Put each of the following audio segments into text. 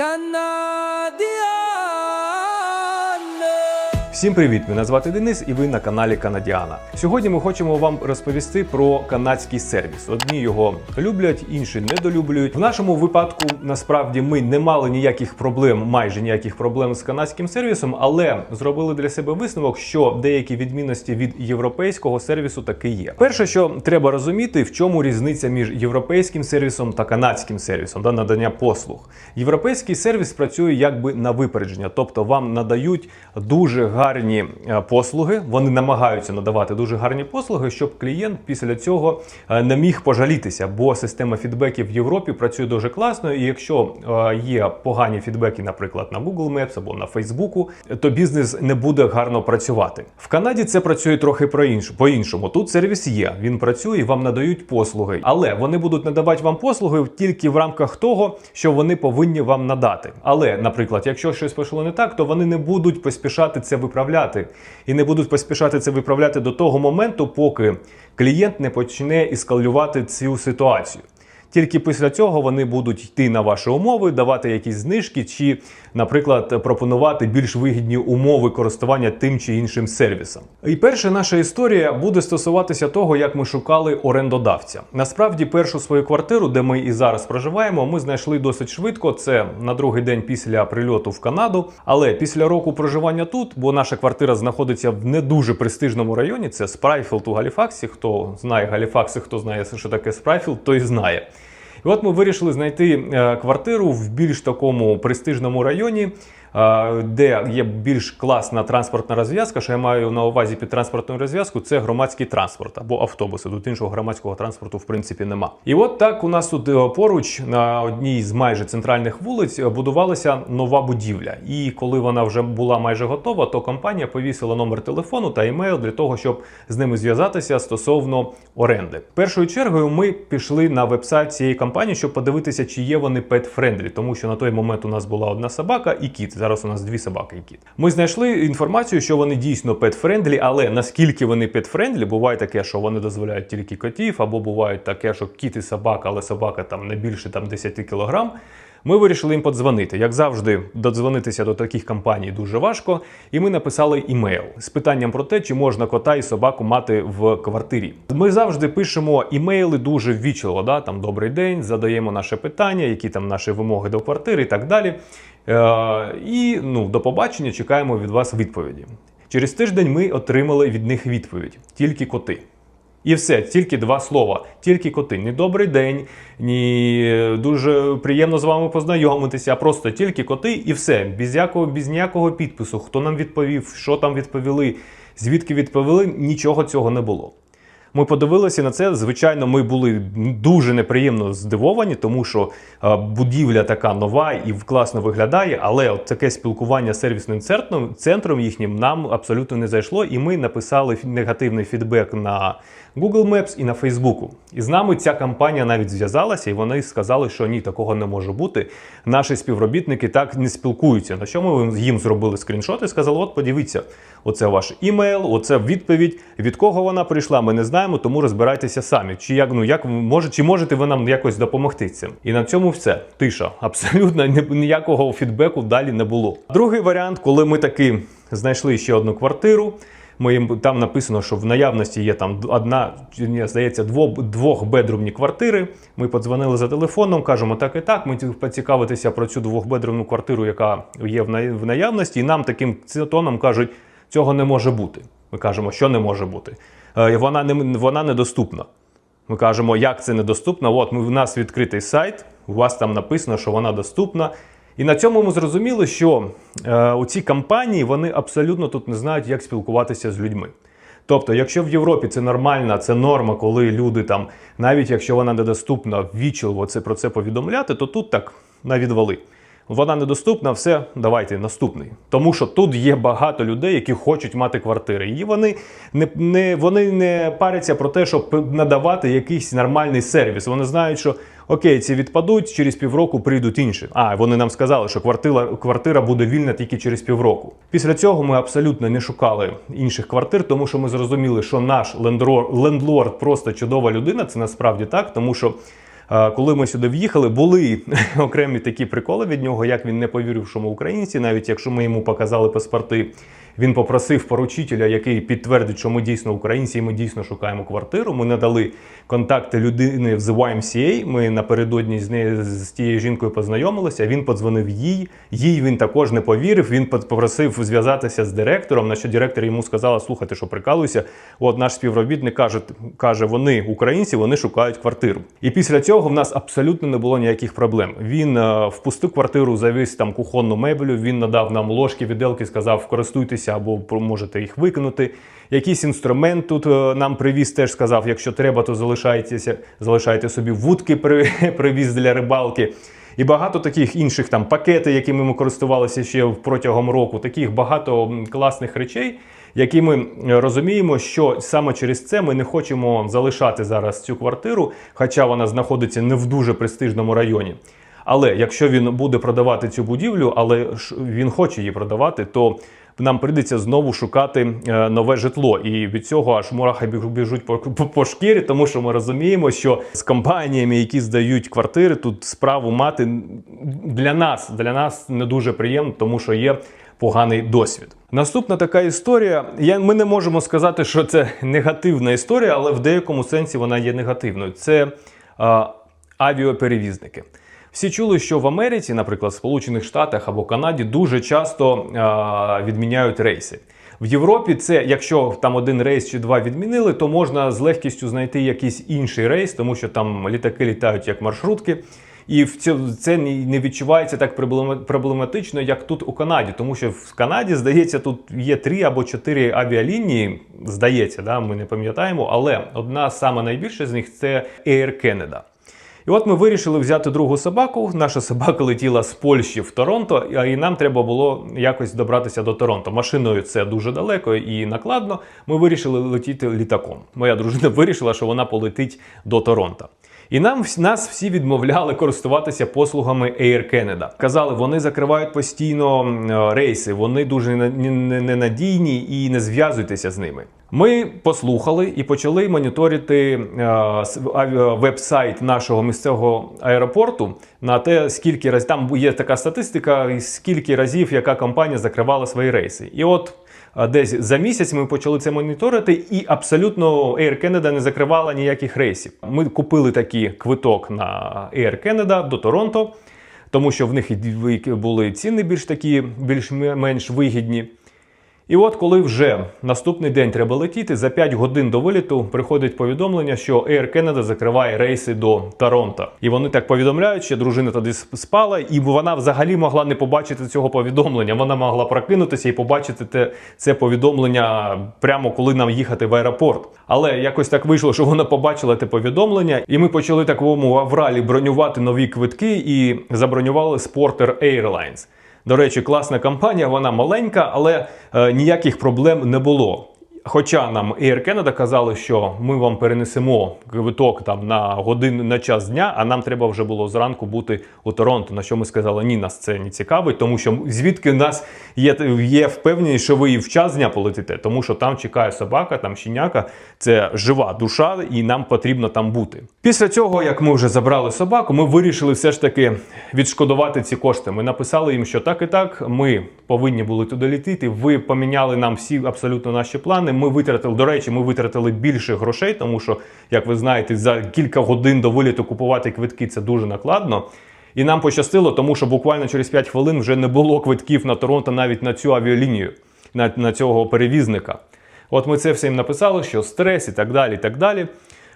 কান্না দিয়া Всім привіт! Мене звати Денис, і ви на каналі Канадіана. Сьогодні ми хочемо вам розповісти про канадський сервіс. Одні його люблять, інші недолюблюють. В нашому випадку насправді ми не мали ніяких проблем, майже ніяких проблем з канадським сервісом, але зробили для себе висновок, що деякі відмінності від європейського сервісу таки є. Перше, що треба розуміти, в чому різниця між європейським сервісом та канадським сервісом да, надання послуг. Європейський сервіс працює якби на випередження, тобто вам надають дуже гарні е, послуги. Вони намагаються надавати дуже гарні послуги, щоб клієнт після цього е, не міг пожалітися, бо система фідбеків в Європі працює дуже класно. І якщо е, є погані фідбеки, наприклад, на Google Maps або на Фейсбуку, то бізнес не буде гарно працювати. В Канаді це працює трохи про інше по-іншому. Тут сервіс є, він працює, вам надають послуги, але вони будуть надавати вам послуги тільки в рамках того, що вони повинні вам надати. Але, наприклад, якщо щось пішло не так, то вони не будуть поспішати це виправляти, і не будуть поспішати це виправляти до того моменту, поки клієнт не почне іскалювати цю ситуацію. Тільки після цього вони будуть йти на ваші умови, давати якісь знижки, чи, наприклад, пропонувати більш вигідні умови користування тим чи іншим сервісом. І перша наша історія буде стосуватися того, як ми шукали орендодавця. Насправді, першу свою квартиру, де ми і зараз проживаємо, ми знайшли досить швидко. Це на другий день після прильоту в Канаду. Але після року проживання тут, бо наша квартира знаходиться в не дуже престижному районі, це Спрайфілд у Галіфаксі. Хто знає Галіфакс, і хто знає, що таке Спрайфілд, той знає. І от ми вирішили знайти е, квартиру в більш такому престижному районі, де є більш класна транспортна розв'язка. Що я маю на увазі під транспортною розв'язку, це громадський транспорт або автобуси. Тут іншого громадського транспорту в принципі нема. І от так у нас тут е, поруч на одній з майже центральних вулиць е, будувалася нова будівля. І коли вона вже була майже готова, то компанія повісила номер телефону та емейл для того, щоб з ними зв'язатися стосовно оренди. Першою чергою ми пішли на веб-сайт цієї компанії, щоб подивитися, чи є вони pet-friendly, тому що на той момент у нас була одна собака і кіт. Зараз у нас дві собаки і кіт. Ми знайшли інформацію, що вони дійсно пет-френдлі, але наскільки вони пет-френдлі, буває таке, що вони дозволяють тільки котів, або буває таке, що кіт і собака, але собака там не більше там 10 кілограм. Ми вирішили їм подзвонити. Як завжди, додзвонитися до таких компаній дуже важко. І ми написали імейл з питанням про те, чи можна кота і собаку мати в квартирі. Ми завжди пишемо імейли дуже ввічливо. Да? Там добрий день, задаємо наше питання, які там наші вимоги до квартири і так далі. Е, і ну, до побачення чекаємо від вас відповіді. Через тиждень ми отримали від них відповідь: тільки коти. І все, тільки два слова, тільки коти. Ні добрий день, ні е, дуже приємно з вами познайомитися. а Просто тільки коти і все. Без якого, без ніякого підпису. Хто нам відповів, що там відповіли, звідки відповіли, нічого цього не було. Ми подивилися на це. Звичайно, ми були дуже неприємно здивовані, тому що е, будівля така нова і класно виглядає, але от таке спілкування з сервісним центром, їхнім нам абсолютно не зайшло, і ми написали негативний фідбек на Google Maps і на Фейсбуку. І з нами ця компанія навіть зв'язалася, і вони сказали, що ні, такого не може бути. Наші співробітники так не спілкуються. На що ми їм зробили скріншот і сказали: от подивіться, оце ваш імейл, оце відповідь. Від кого вона прийшла, ми не знаємо, тому розбирайтеся самі. Чи як ну як може, чи можете ви нам якось допомогти цим? І на цьому все. Тиша. Абсолютно ніякого фідбеку далі не було. Другий варіант, коли ми таки знайшли ще одну квартиру. Ми там написано, що в наявності є там одна, ні, здається, двохбедрумні квартири. Ми подзвонили за телефоном, кажемо так і так. Ми поцікавитися про цю двохбедрумну квартиру, яка є в наявності, і нам таким тоном кажуть, цього не може бути. Ми кажемо, що не може бути. Е, Вона не вона недоступна. Ми кажемо, як це недоступно. От ми в нас відкритий сайт, у вас там написано, що вона доступна. І на цьому ми зрозуміли, що е, у ці компанії вони абсолютно тут не знають, як спілкуватися з людьми. Тобто, якщо в Європі це нормальна, це норма, коли люди там, навіть якщо вона недоступна, ввічливо це про це повідомляти, то тут так на відвали. Вона недоступна, все, давайте наступний. Тому що тут є багато людей, які хочуть мати квартири. І вони не, не, вони не паряться про те, щоб надавати якийсь нормальний сервіс. Вони знають, що окей, ці відпадуть, через півроку прийдуть інші. А вони нам сказали, що квартира, квартира буде вільна тільки через півроку. Після цього ми абсолютно не шукали інших квартир, тому що ми зрозуміли, що наш лендлор- лендлорд просто чудова людина. Це насправді так, тому що. Е, Коли ми сюди в'їхали, були окремі такі приколи від нього, як він не повірив, що ми українці, навіть якщо ми йому показали паспорти. Він попросив поручителя, який підтвердить, що ми дійсно українці, і ми дійсно шукаємо квартиру. Ми надали контакти людини з YMCA. Ми напередодні з нею з тією жінкою познайомилися. Він подзвонив їй. Їй він також не повірив. Він попросив зв'язатися з директором. На що директор йому сказала: слухайте, що прикалуйся. От наш співробітник каже, каже, вони українці, вони шукають квартиру. І після цього в нас абсолютно не було ніяких проблем. Він е, впустив квартиру, завіз там кухонну меблю. Він надав нам ложки, віделки, сказав, користуйтеся або можете їх викинути. Якийсь інструмент тут е, нам привіз, теж сказав, якщо треба, то залишайтеся, залишайте собі вудки, привіз для рибалки. І багато таких інших там пакети, якими ми користувалися ще протягом року, таких багато класних речей, які ми е, розуміємо, що саме через це ми не хочемо залишати зараз цю квартиру, хоча вона знаходиться не в дуже престижному районі. Але якщо він буде продавати цю будівлю, але він хоче її продавати, то нам прийдеться знову шукати е, нове житло. І від цього аж мурахи біжуть по, шкірі, тому що ми розуміємо, що з компаніями, які здають квартири, тут справу мати для нас, для нас не дуже приємно, тому що є поганий досвід. Наступна така історія. Я, ми не можемо сказати, що це негативна історія, але в деякому сенсі вона є негативною. Це е, авіаперевізники. Всі чули, що в Америці, наприклад, в Сполучених Штатах або Канаді, дуже часто е, відміняють рейси. В Європі це, якщо там один рейс чи два відмінили, то можна з легкістю знайти якийсь інший рейс, тому що там літаки літають як маршрутки. І в це не відчувається так проблема- проблематично, як тут у Канаді, тому що в Канаді, здається, тут є три або чотири авіалінії. Здається, да, ми не пам'ятаємо, але одна саме найбільша з них це Air Canada. І от ми вирішили взяти другу собаку. Наша собака летіла з Польщі в Торонто, і нам треба було якось добратися до Торонто. Машиною це дуже далеко і накладно. Ми вирішили летіти літаком. Моя дружина вирішила, що вона полетить до Торонто. І нам нас всі відмовляли користуватися послугами Air Canada. Казали, вони закривають постійно е, рейси, вони дуже не- не- не- ненадійні і не зв'язуйтеся з ними. Ми послухали і почали моніторити е, с- веб-сайт нашого місцевого аеропорту на те, скільки разів там є така статистика, скільки разів яка компанія закривала свої рейси. І от Десь за місяць ми почали це моніторити, і абсолютно Air Canada не закривала ніяких рейсів. Ми купили такий квиток на Air Canada до Торонто, тому що в них були ціни більш такі, більш-менш вигідні. І от коли вже наступний день треба летіти, за 5 годин до виліту приходить повідомлення, що Air Canada закриває рейси до Торонто. І вони так повідомляють, що дружина тоді спала, і вона взагалі могла не побачити цього повідомлення. Вона могла прокинутися і побачити те, це повідомлення прямо коли нам їхати в аеропорт. Але якось так вийшло, що вона побачила те повідомлення, і ми почали такому авралі бронювати нові квитки і забронювали Sporter Airlines. До речі, класна компанія, вона маленька, але е, ніяких проблем не було. Хоча нам Air Canada казали, що ми вам перенесемо квиток там на годину на час дня, а нам треба вже було зранку бути у Торонто. На що ми сказали, ні, нас це не цікавить, тому що звідки нас є, є впевненість, що ви і в час дня полетите, тому що там чекає собака, там щеняка, це жива душа, і нам потрібно там бути. Після цього, як ми вже забрали собаку, ми вирішили все ж таки відшкодувати ці кошти. Ми написали їм, що так і так, ми повинні були туди літити. Ви поміняли нам всі абсолютно наші плани. Ми витратили, до речі, ми витратили більше грошей, тому що, як ви знаєте, за кілька годин до виліту купувати квитки це дуже накладно. І нам пощастило, тому що буквально через 5 хвилин вже не було квитків на Торонто навіть на цю авіалінію, на, на цього перевізника. От ми це все їм написали, що стрес і так далі. і так далі.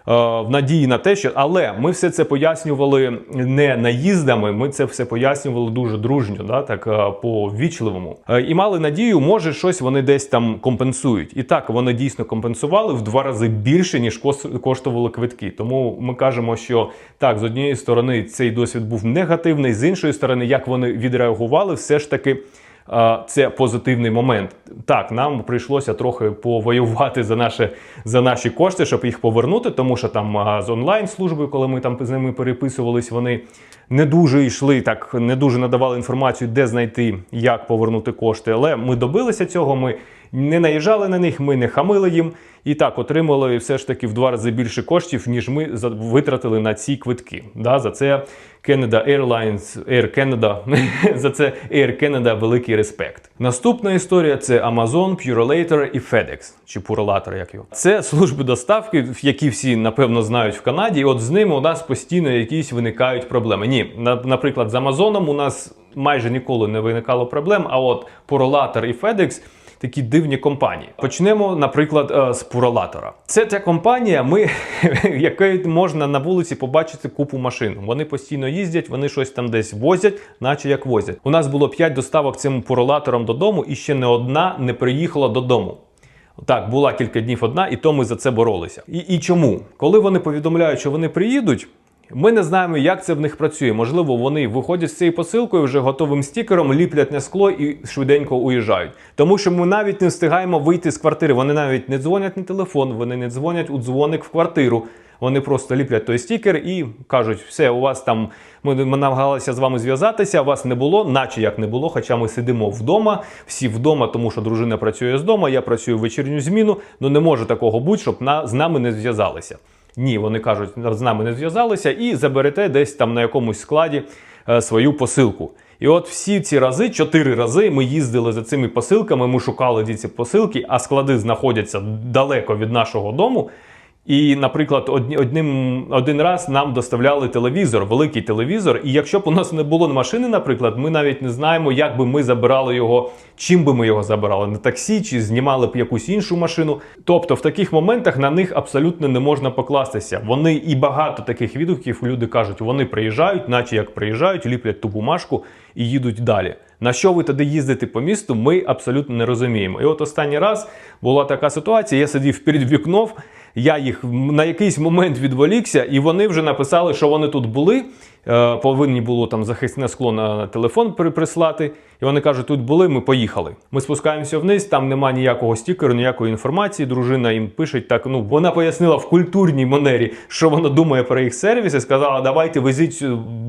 Е, В надії на те, що але ми все це пояснювали не наїздами, ми це все пояснювали дуже дружньо, да, так е, по вічливому. Е, І мали надію, може щось вони десь там компенсують. І так вони дійсно компенсували в два рази більше, ніж коштували квитки. Тому ми кажемо, що так, з однієї сторони цей досвід був негативний, з іншої сторони, як вони відреагували, все ж таки. Це позитивний момент. Так, нам прийшлося трохи повоювати за наші, за наші кошти, щоб їх повернути, тому що там з онлайн службою, коли ми там з ними переписувались, вони не дуже йшли, так не дуже надавали інформацію, де знайти, як повернути кошти. Але ми добилися цього. Ми не наїжджали на них, ми не хамили їм. І так отримали все ж таки в два рази більше коштів, ніж ми витратили на ці квитки. Да, за це Canada Airlines, Air Canada, за це Air Canada великий респект. Наступна історія це Amazon, Purolator і FedEx, чи Purolator, як його. Це служби доставки, які всі напевно знають в Канаді. І от з ними у нас постійно якісь виникають проблеми. Ні, на- наприклад, з Amazon у нас майже ніколи не виникало проблем. А от Purolator і FedEx такі дивні компанії. Почнемо, наприклад, е, з Пуролатора. Це та компанія, ми якої можна на вулиці побачити купу машин. Вони постійно їздять, вони щось там десь возять, наче як возять. У нас було 5 доставок цим пуролатором додому, і ще не одна не приїхала додому. Так, була кілька днів одна, і то ми за це боролися. І, і чому? Коли вони повідомляють, що вони приїдуть. Ми не знаємо, як це в них працює. Можливо, вони виходять з цією посилкою вже готовим стікером, ліплять на скло і швиденько уїжджають. Тому що ми навіть не встигаємо вийти з квартири. Вони навіть не дзвонять на телефон, вони не дзвонять у дзвоник в квартиру. Вони просто ліплять той стікер і кажуть, все, у вас там ми, намагалися з вами зв'язатися, вас не було, наче як не було. Хоча ми сидимо вдома, всі вдома, тому що дружина працює з дому, я працюю в вечірню зміну. Ну не може такого бути, щоб на, з нами не зв'язалися. Ні, вони кажуть, з нами не зв'язалися і заберете десь там на якомусь складі е, свою посилку. І от всі ці рази, чотири рази, ми їздили за цими посилками, ми шукали ці посилки, а склади знаходяться далеко від нашого дому. І, наприклад, одним один раз нам доставляли телевізор, великий телевізор. І якщо б у нас не було машини, наприклад, ми навіть не знаємо, як би ми забирали його, чим би ми його забирали на таксі, чи знімали б якусь іншу машину. Тобто, в таких моментах на них абсолютно не можна покластися. Вони і багато таких відгуків люди кажуть, вони приїжджають, наче як приїжджають, ліплять ту бумажку і їдуть далі. На що ви тоді їздите по місту, ми абсолютно не розуміємо. І от останній раз була така ситуація. Я сидів перед вікном, я їх на якийсь момент відволікся, і вони вже написали, що вони тут були. Е, повинні було там захисне скло на телефон при- прислати. І вони кажуть, тут були, ми поїхали. Ми спускаємося вниз, там нема ніякого стікеру, ніякої інформації. Дружина їм пише так. Ну вона пояснила в культурній манері, що вона думає про їх сервіс, і сказала, давайте везіть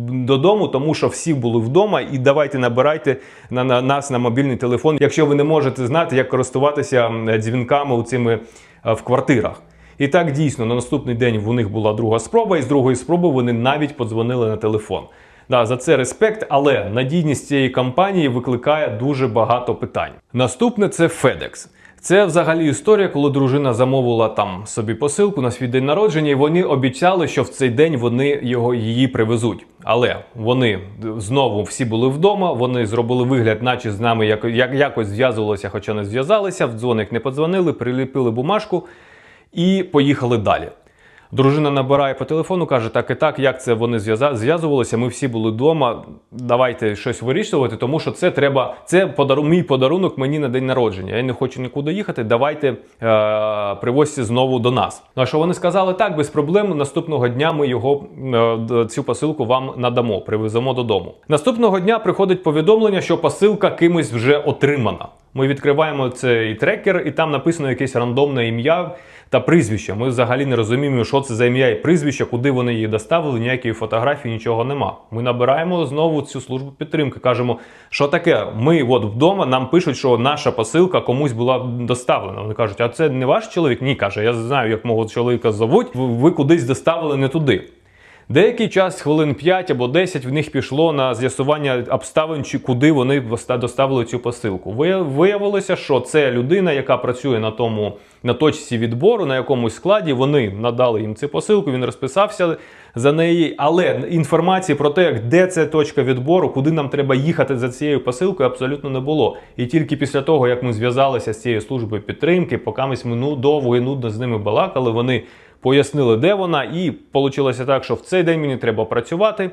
додому, тому що всі були вдома, і давайте набирайте на, на нас на мобільний телефон, якщо ви не можете знати, як користуватися дзвінками у цими е, в квартирах. І так дійсно на наступний день у них була друга спроба, і з другої спроби вони навіть подзвонили на телефон. Да, за це респект, але надійність цієї компанії викликає дуже багато питань. Наступне це FedEx. Це взагалі історія, коли дружина замовила там собі посилку на свій день народження, і вони обіцяли, що в цей день вони його її привезуть. Але вони знову всі були вдома. Вони зробили вигляд, наче з нами як, як якось зв'язувалися, хоча не зв'язалися. В дзвоник не подзвонили, приліпили бумажку і поїхали далі. Дружина набирає по телефону, каже: так і так, як це вони зв'язувалися. Ми всі були вдома. Давайте щось вирішувати, тому що це треба. Це подару, мій подарунок мені на день народження. Я не хочу нікуди їхати. Давайте е, привозьте знову до нас. Ну а що вони сказали? Так, без проблем. Наступного дня ми його е, цю посилку вам надамо, привеземо додому. Наступного дня приходить повідомлення, що посилка кимось вже отримана. Ми відкриваємо цей трекер, і там написано якесь рандомне ім'я та прізвище. Ми взагалі не розуміємо, що це за ім'я і прізвище, куди вони її доставили, ніякої фотографії, нічого нема. Ми набираємо знову цю службу підтримки. Кажемо, що таке? Ми от вдома нам пишуть, що наша посилка комусь була доставлена. Вони кажуть, а це не ваш чоловік? Ні, каже, я знаю, як мого чоловіка зовуть. Ви кудись доставили не туди. Деякий час, хвилин 5 або 10, в них пішло на з'ясування обставин, чи куди вони доставили цю посилку. Виявилося, що це людина, яка працює на тому на точці відбору, на якомусь складі. Вони надали їм цю посилку, він розписався за неї. Але інформації про те, де це точка відбору, куди нам треба їхати за цією посилкою, абсолютно не було. І тільки після того, як ми зв'язалися з цією службою підтримки, поки ми ну, довго і нудно з ними балакали, вони пояснили, де вона, і вийшло так, що в цей день мені треба працювати.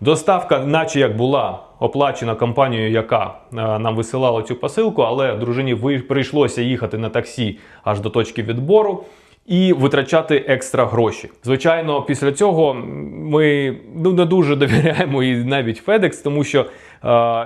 Доставка, наче як була оплачена компанією, яка е, нам висилала цю посилку, але дружині прийшлося їхати на таксі аж до точки відбору. І витрачати екстра гроші. Звичайно, після цього ми ну не дуже довіряємо і навіть FedEx, тому що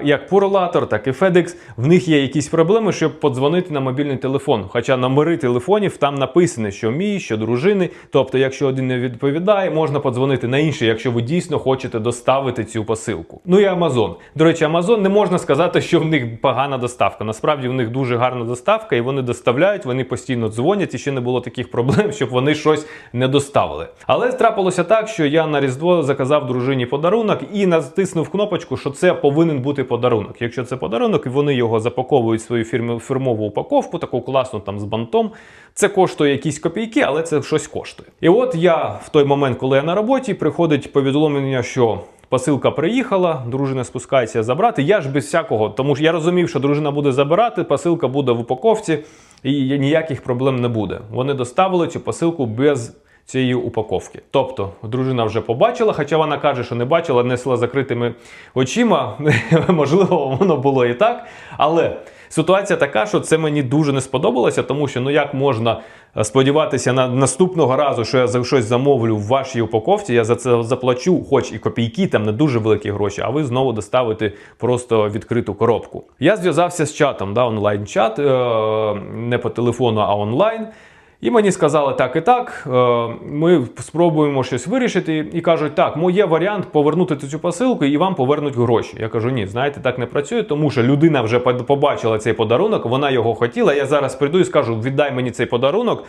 як Purolator, так і FedEx, в них є якісь проблеми, щоб подзвонити на мобільний телефон. Хоча номери телефонів там написано, що мій, що дружини. Тобто, якщо один не відповідає, можна подзвонити на інший, якщо ви дійсно хочете доставити цю посилку. Ну і Amazon. До речі, Amazon не можна сказати, що в них погана доставка. Насправді в них дуже гарна доставка, і вони доставляють, вони постійно дзвонять, і ще не було таких проблем, щоб вони щось не доставили. Але трапилося так, що я на Різдво заказав дружині подарунок і натиснув кнопочку, що це повинен бути подарунок. Якщо це подарунок, і вони його запаковують в свою фірму- фірмову упаковку, таку класну там з бантом. Це коштує якісь копійки, але це щось коштує. І от я в той момент, коли я на роботі, приходить повідомлення, що. Посилка приїхала, дружина спускається забрати. Я ж без всякого, тому що я розумів, що дружина буде забирати, посилка буде в упаковці, і ніяких проблем не буде. Вони доставили цю посилку без цієї упаковки. Тобто, дружина вже побачила, хоча вона каже, що не бачила, несла закритими очима. Можливо, воно було і так. Але ситуація така, що це мені дуже не сподобалося, тому що ну як можна е, сподіватися на наступного разу, що я за щось замовлю в вашій упаковці, я за це заплачу, хоч і копійки, там не дуже великі гроші, а ви знову доставите просто відкриту коробку. Я зв'язався з чатом, да, онлайн-чат, е, не по телефону, а онлайн. І мені сказали так і так. е, Ми спробуємо щось вирішити. І кажуть, так, моє варіант повернути цю посилку і вам повернуть гроші. Я кажу, ні, знаєте, так не працює, тому що людина вже побачила цей подарунок, вона його хотіла. Я зараз прийду і скажу, віддай мені цей подарунок.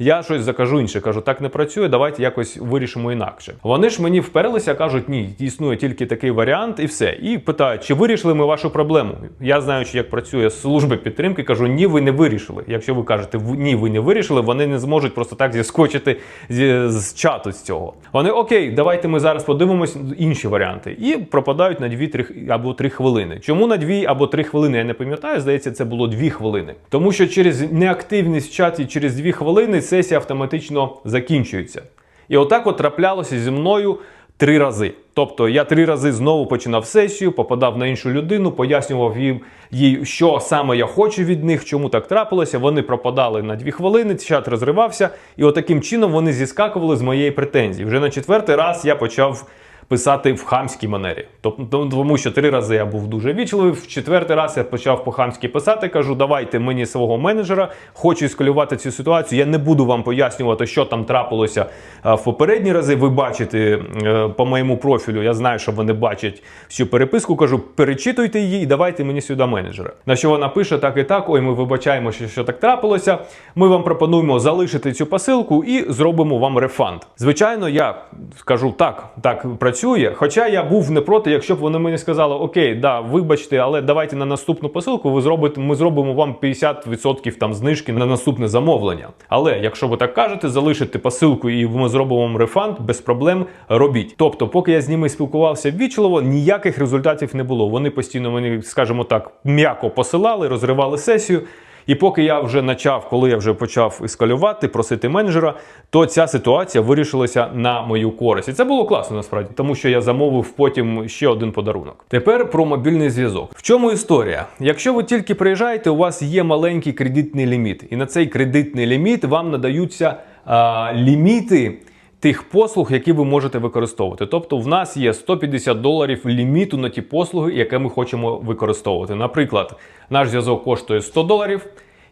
Я щось закажу інше. Кажу, так не працює, давайте якось вирішимо інакше. Вони ж мені вперлися, кажуть, ні, існує тільки такий варіант, і все. І питають, чи вирішили ми вашу проблему? Я знаючи, як працює служба підтримки, кажу, ні, ви не вирішили. Якщо ви кажете, ні, ви не вирішили, вони не зможуть просто так зіскочити з, з чату з цього. Вони окей, давайте ми зараз подивимось інші варіанти. І пропадають на 2-3 або 3 хвилини. Чому на 2 або 3 хвилини? Я не пам'ятаю, здається, це було 2 хвилини. Тому що через неактивність в чаті через 2 хвилини сесія автоматично закінчується. І отак от траплялося зі мною три рази. Тобто я три рази знову починав сесію, попадав на іншу людину, пояснював їм, їй, що саме я хочу від них, чому так трапилося. Вони пропадали на дві хвилини, чат розривався, і отаким чином вони зіскакували з моєї претензії. Вже на четвертий раз я почав. Писати в хамській манері, тобто тому, що три рази я був дуже вічливий. В четвертий раз я почав по-хамськи писати. Кажу, давайте мені свого менеджера, хочу іскалювати цю ситуацію. Я не буду вам пояснювати, що там трапилося в попередні рази. Ви бачите е, по моєму профілю. Я знаю, що вони бачать всю переписку. Кажу, перечитуйте її і давайте мені сюди менеджера. На що вона пише так і так. Ой, ми вибачаємо, що, що так трапилося. Ми вам пропонуємо залишити цю посилку і зробимо вам рефанд. Звичайно, я скажу так, так працює. Хоча я був не проти, якщо б вони мені сказали, окей, да, вибачте, але давайте на наступну посилку ви зробите, ми зробимо вам 50% там знижки на наступне замовлення. Але якщо ви так кажете, залишите посилку і ми зробимо вам рефанд, без проблем робіть. Тобто, поки я з ними спілкувався ввічливо, ніяких результатів не було. Вони постійно мені, скажімо так, м'яко посилали, розривали сесію. І поки я вже почав, коли я вже почав ескалювати, просити менеджера, то ця ситуація вирішилася на мою користь. І це було класно насправді, тому що я замовив потім ще один подарунок. Тепер про мобільний зв'язок. В чому історія? Якщо ви тільки приїжджаєте, у вас є маленький кредитний ліміт, і на цей кредитний ліміт вам надаються а, ліміти. Тих послуг, які ви можете використовувати. Тобто, в нас є 150 доларів ліміту на ті послуги, які ми хочемо використовувати. Наприклад, наш зв'язок коштує 100 доларів,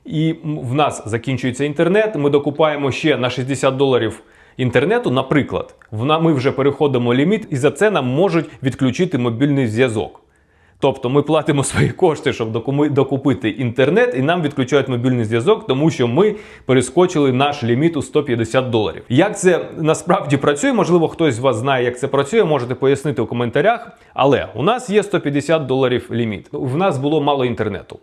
і в нас закінчується інтернет. Ми докупаємо ще на 60 доларів інтернету. Наприклад, ми вже переходимо ліміт, і за це нам можуть відключити мобільний зв'язок. Тобто ми платимо свої кошти, щоб докупити інтернет, і нам відключають мобільний зв'язок, тому що ми перескочили наш ліміт у 150 доларів. Як це насправді працює? Можливо, хтось з вас знає, як це працює, можете пояснити у коментарях. Але у нас є 150 доларів ліміт. В нас було мало інтернету.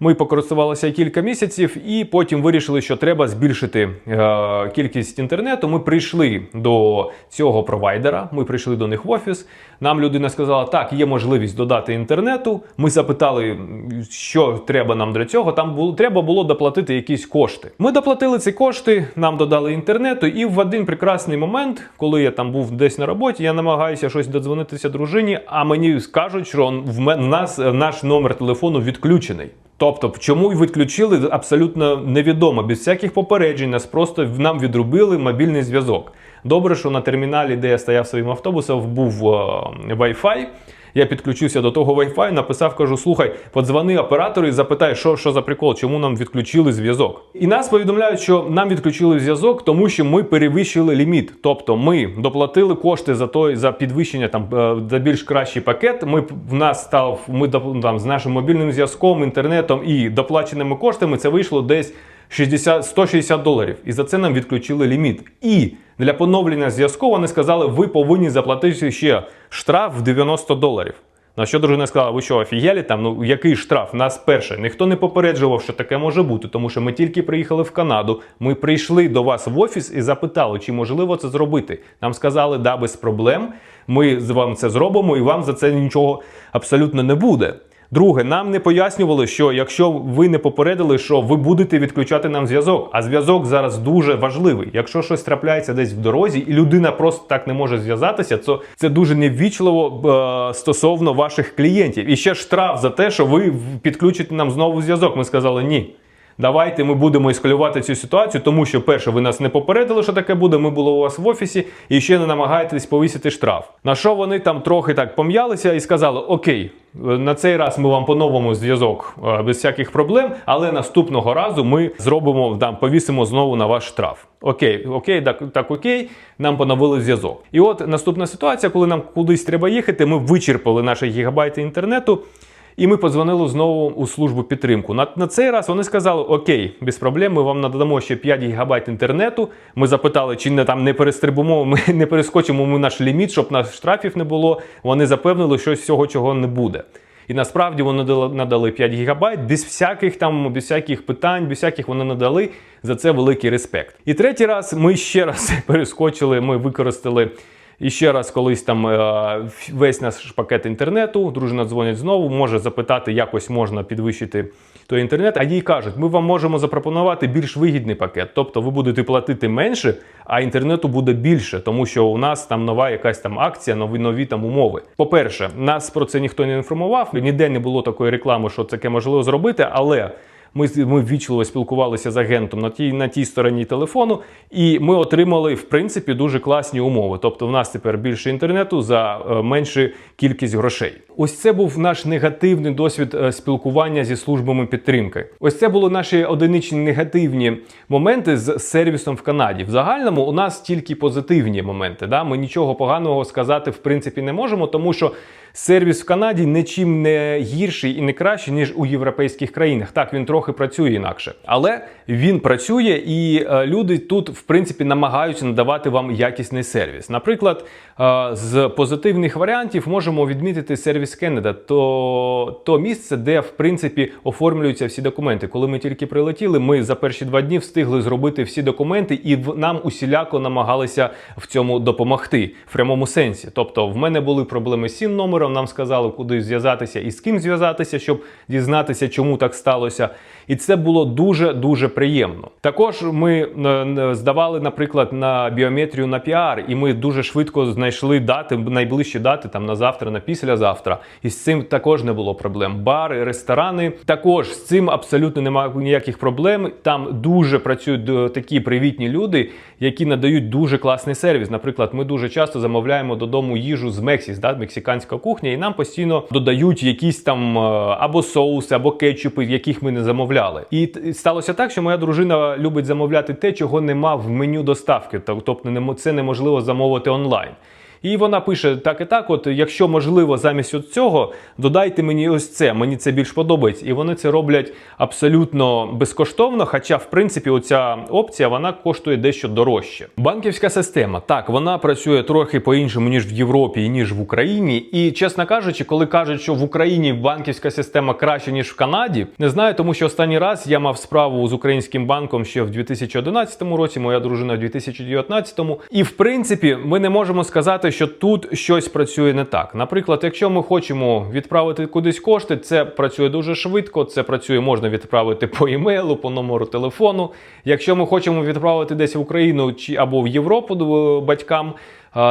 Ми покористувалися кілька місяців і потім вирішили, що треба збільшити е, кількість інтернету. Ми прийшли до цього провайдера. Ми прийшли до них в офіс. Нам людина сказала, так, є можливість додати інтернету. Ми запитали, що треба нам для цього. Там було треба було доплатити якісь кошти. Ми доплатили ці кошти, нам додали інтернету, і в один прекрасний момент, коли я там був десь на роботі, я намагаюся щось додзвонитися дружині, а мені скажуть, що в нас наш номер телефону відключений. Тобто, чому й відключили, абсолютно невідомо. Без всяких попереджень нас просто нам відрубили мобільний зв'язок. Добре, що на терміналі, де я стояв своїм автобусом, був е, Wi-Fi. Я підключився до того Wi-Fi, написав, кажу: слухай, подзвони оператору і запитай, що, що за прикол, чому нам відключили зв'язок. І нас повідомляють, що нам відключили зв'язок, тому що ми перевищили ліміт. Тобто ми доплатили кошти за той за підвищення там е, за більш кращий пакет. Ми в нас став ми там з нашим мобільним зв'язком, інтернетом і доплаченими коштами. Це вийшло десь 60, 160 доларів. І за це нам відключили ліміт. І для поновлення зв'язку вони сказали, ви повинні заплатити ще штраф в 90 доларів. На що дружина сказала, ви що, офігели там? Ну який штраф? Нас перше. Ніхто не попереджував, що таке може бути, тому що ми тільки приїхали в Канаду. Ми прийшли до вас в офіс і запитали, чи можливо це зробити. Нам сказали, да, без проблем. Ми з вам це зробимо, і вам за це нічого абсолютно не буде. Друге, нам не пояснювали, що якщо ви не попередили, що ви будете відключати нам зв'язок, а зв'язок зараз дуже важливий. Якщо щось трапляється десь в дорозі, і людина просто так не може зв'язатися, то це дуже неввічливо е, стосовно ваших клієнтів. І ще штраф за те, що ви підключите нам знову зв'язок. Ми сказали ні. Давайте ми будемо ескалювати цю ситуацію, тому що перше, ви нас не попередили, що таке буде. Ми були у вас в офісі, і ще не намагаєтесь повісити штраф. На що вони там трохи так пом'ялися і сказали: Окей, на цей раз ми вам поновимо зв'язок е, без всяких проблем, але наступного разу ми зробимо там, повісимо знову на ваш штраф. Окей, окей, так, так окей, нам поновили зв'язок. І от наступна ситуація, коли нам кудись треба їхати, ми вичерпали наші гігабайти інтернету. І ми подзвонили знову у службу підтримку. На, на цей раз вони сказали: Окей, без проблем, ми вам надамо ще 5 гігабайт інтернету. Ми запитали, чи не там не перестрибимо, ми не перескочимо ми наш ліміт, щоб нас штрафів не було. Вони запевнили, що всього чого не буде. І насправді вони дали- надали 5 гігабайт без всяких там, без всяких питань, без всяких вони надали. За це великий респект. І третій раз ми ще раз перескочили, ми використали. І ще раз колись там е, весь наш пакет інтернету, дружина дзвонить знову, може запитати, якось можна підвищити той інтернет. А їй кажуть, ми вам можемо запропонувати більш вигідний пакет. Тобто ви будете платити менше, а інтернету буде більше, тому що у нас там нова якась там акція, нові нові там умови. По-перше, нас про це ніхто не інформував. Ніде не було такої реклами, що таке можливо зробити, але. Ми, ми ввічливо спілкувалися з агентом на тій, на тій стороні телефону, і ми отримали в принципі дуже класні умови. Тобто, в нас тепер більше інтернету за е, меншу кількість грошей. Ось це був наш негативний досвід е, спілкування зі службами підтримки. Ось це були наші одиничні негативні моменти з сервісом в Канаді. В загальному у нас тільки позитивні моменти. Да? Ми нічого поганого сказати в принципі не можемо, тому що. Сервіс в Канаді нічим не гірший і не кращий, ніж у європейських країнах. Так, він трохи працює інакше, але він працює, і е, люди тут, в принципі, намагаються надавати вам якісний сервіс. Наприклад, е, з позитивних варіантів можемо відмітити сервіс Кеннеда, то, то місце, де в принципі оформлюються всі документи. Коли ми тільки прилетіли, ми за перші два дні встигли зробити всі документи, і нам усіляко намагалися в цьому допомогти в прямому сенсі. Тобто, в мене були проблеми з сім номером. Нам сказали, куди зв'язатися і з ким зв'язатися, щоб дізнатися, чому так сталося. І це було дуже дуже приємно. Також ми е, здавали, наприклад, на біометрію на піар, і ми дуже швидко знайшли дати, найближчі дати там на завтра, на післязавтра. І з цим також не було проблем. Бари, ресторани також з цим абсолютно немає ніяких проблем. Там дуже працюють е, такі привітні люди, які надають дуже класний сервіс. Наприклад, ми дуже часто замовляємо додому їжу з Мексіс, да, мексиканська кухня, і нам постійно додають якісь там е, або соуси, або кетчупи, яких ми не замовляли. І сталося так, що моя дружина любить замовляти те, чого нема в меню доставки. Тоб- Тобто це неможливо замовити онлайн. І вона пише так і так: от якщо можливо, замість от цього додайте мені ось це. Мені це більш подобається. І вони це роблять абсолютно безкоштовно. Хоча, в принципі, оця опція вона коштує дещо дорожче. Банківська система так вона працює трохи по-іншому ніж в Європі ніж в Україні. І чесно кажучи, коли кажуть, що в Україні банківська система краще ніж в Канаді, не знаю, тому що останній раз я мав справу з українським банком ще в 2011 році. Моя дружина в 2019. І в принципі, ми не можемо сказати, що тут щось працює не так. Наприклад, якщо ми хочемо відправити кудись кошти, це працює дуже швидко. Це працює, можна відправити по емейлу, по номеру телефону. Якщо ми хочемо відправити десь в Україну чи або в Європу е, батькам.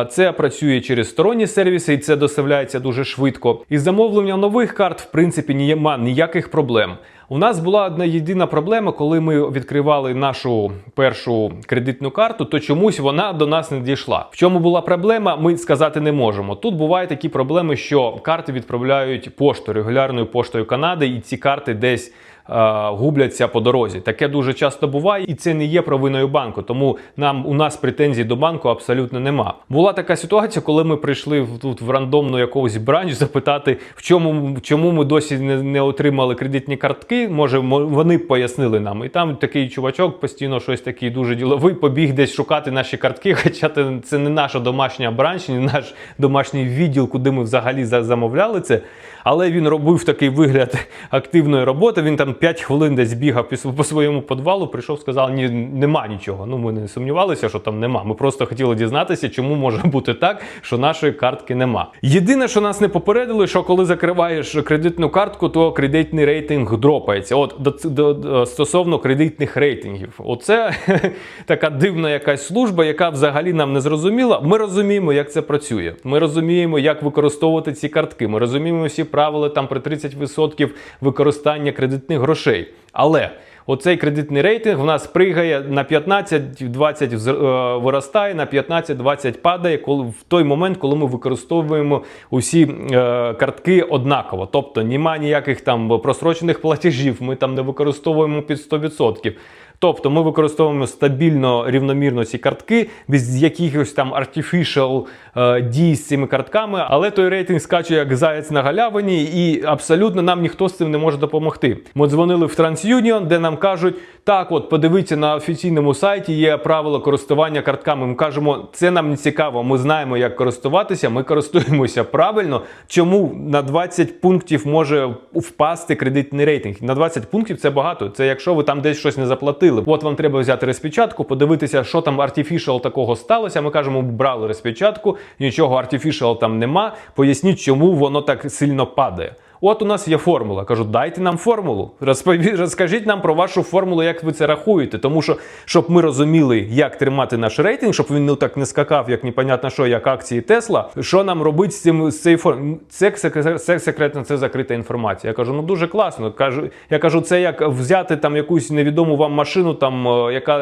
Це працює через сторонні сервіси, і це доставляється дуже швидко. І замовлення нових карт, в принципі, нема ніяких проблем. У нас була одна єдина проблема, коли ми відкривали нашу першу кредитну карту, то чомусь вона до нас не дійшла. В чому була проблема, ми сказати не можемо. Тут бувають такі проблеми, що карти відправляють поштою, регулярною поштою Канади, і ці карти десь. Е, Губляться по дорозі. Таке дуже часто буває, і це не є провиною банку. Тому нам у нас претензій до банку абсолютно нема. Була така ситуація, коли ми прийшли тут в рандомну якогось бранч запитати, в чому чому ми досі не, не отримали кредитні картки. Може, мо- вони пояснили нам. І там такий чувачок постійно щось такий дуже діловий, побіг десь шукати наші картки. Хоча це, не наша домашня бранч, не наш домашній відділ, куди ми взагалі за- замовляли це. Але він робив такий вигляд активної роботи. Він там 5 хвилин десь бігав по своєму підвалу, прийшов, сказав, ні, нема нічого. Ну, ми не сумнівалися, що там нема. Ми просто хотіли дізнатися, чому може бути так, що нашої картки нема. Єдине, що нас не попередили, що коли закриваєш кредитну картку, то кредитний рейтинг дропається. От до, до, до- стосовно кредитних рейтингів, оце така дивна якась служба, яка взагалі нам не зрозуміла. Ми розуміємо, як це працює. Ми розуміємо, як використовувати ці картки. Ми розуміємо всі правила там при 30% використання кредитних грошей. Але Оцей кредитний рейтинг в нас пригає на 15-20 вз- е, виростає, на 15-20 падає, коли в той момент, коли ми використовуємо усі е, картки однаково. Тобто нема ніяких там просрочених платежів, ми там не використовуємо під 100%. Тобто ми використовуємо стабільно рівномірно ці картки, без якихось там artificial е, дій з цими картками, але той рейтинг скаче як заяць на галявині, і абсолютно нам ніхто з цим не може допомогти. Ми дзвонили в TransUnion, де нам кажуть, так, от подивіться на офіційному сайті, є правила користування картками. Ми кажемо, це нам не цікаво. Ми знаємо, як користуватися. Ми користуємося правильно. Чому на 20 пунктів може впасти кредитний рейтинг? На 20 пунктів це багато. Це якщо ви там десь щось не заплатили. От вам треба взяти розпечатку, подивитися, що там artificial такого сталося. Ми кажемо, брали розпечатку, нічого artificial там нема. Поясніть, чому воно так сильно падає. От у нас є формула. Кажу, дайте нам формулу. Розпові... Розкажіть нам про вашу формулу, як ви це рахуєте. Тому що, щоб ми розуміли, як тримати наш рейтинг, щоб він ну, так не скакав, як непонятно що, як акції Тесла. Що нам робити з цим з цією формулою? Це, це секретно, це закрита інформація. Я кажу, ну дуже класно. Кажу, я кажу, це як взяти там якусь невідому вам машину, там е, яка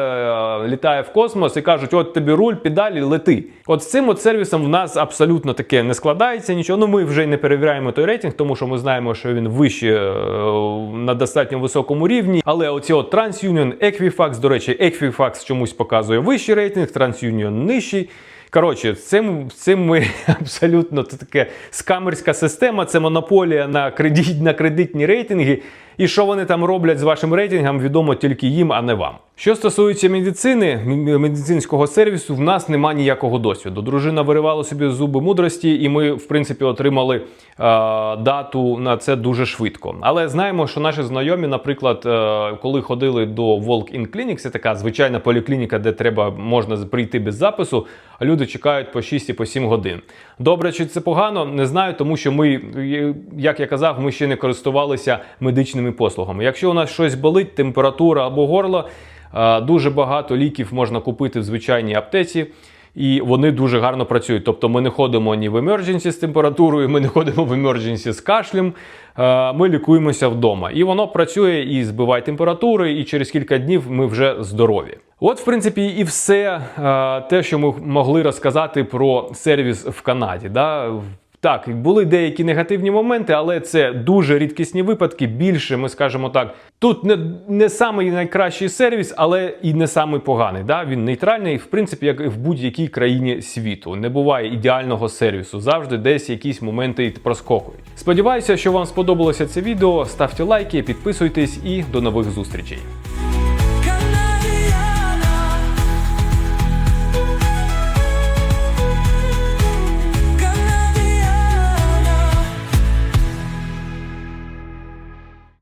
е, літає в космос, і кажуть, от тобі руль, педалі, лети. От з цим от сервісом в нас абсолютно таке не складається нічого. Ну ми вже не перевіряємо той рейтинг, тому що ми знаємо, що він вище е, на достатньо високому рівні. Але оці от TransUnion, Equifax, до речі, Equifax чомусь показує вищий рейтинг, TransUnion нижчий. Коротше, цим, цим ми абсолютно це таке скамерська система, це монополія на кредит, на кредитні рейтинги. І що вони там роблять з вашим рейтингом, відомо тільки їм, а не вам. Що стосується медицини, медицинського сервісу, в нас нема ніякого досвіду. Дружина виривала собі зуби мудрості, і ми, в принципі, отримали е, дату на це дуже швидко. Але знаємо, що наші знайомі, наприклад, е, коли ходили до Walk-in Clinic, це така звичайна поліклініка, де треба можна прийти без запису, люди чекають по 6 і по 7 годин. Добре, чи це погано, не знаю, тому що ми, е, як я казав, ми ще не користувалися медичними послугами. Якщо у нас щось болить, температура або горло, е, дуже багато ліків можна купити в звичайній аптеці. І вони дуже гарно працюють. Тобто ми не ходимо ні в емердженсі з температурою, ми не ходимо в емердженсі з кашлем. е, Ми лікуємося вдома. І воно працює і збиває температури, і через кілька днів ми вже здорові. От, в принципі, і все е, те, що ми могли розказати про сервіс в Канаді. Да? Так, були деякі негативні моменти, але це дуже рідкісні випадки. Більше ми скажемо так. Тут не, не самий найкращий сервіс, але і не самий поганий. Да? Він нейтральний, в принципі, як і в будь-якій країні світу. Не буває ідеального сервісу. Завжди десь якісь моменти проскокують. Сподіваюся, що вам сподобалося це відео. Ставте лайки, підписуйтесь і до нових зустрічей.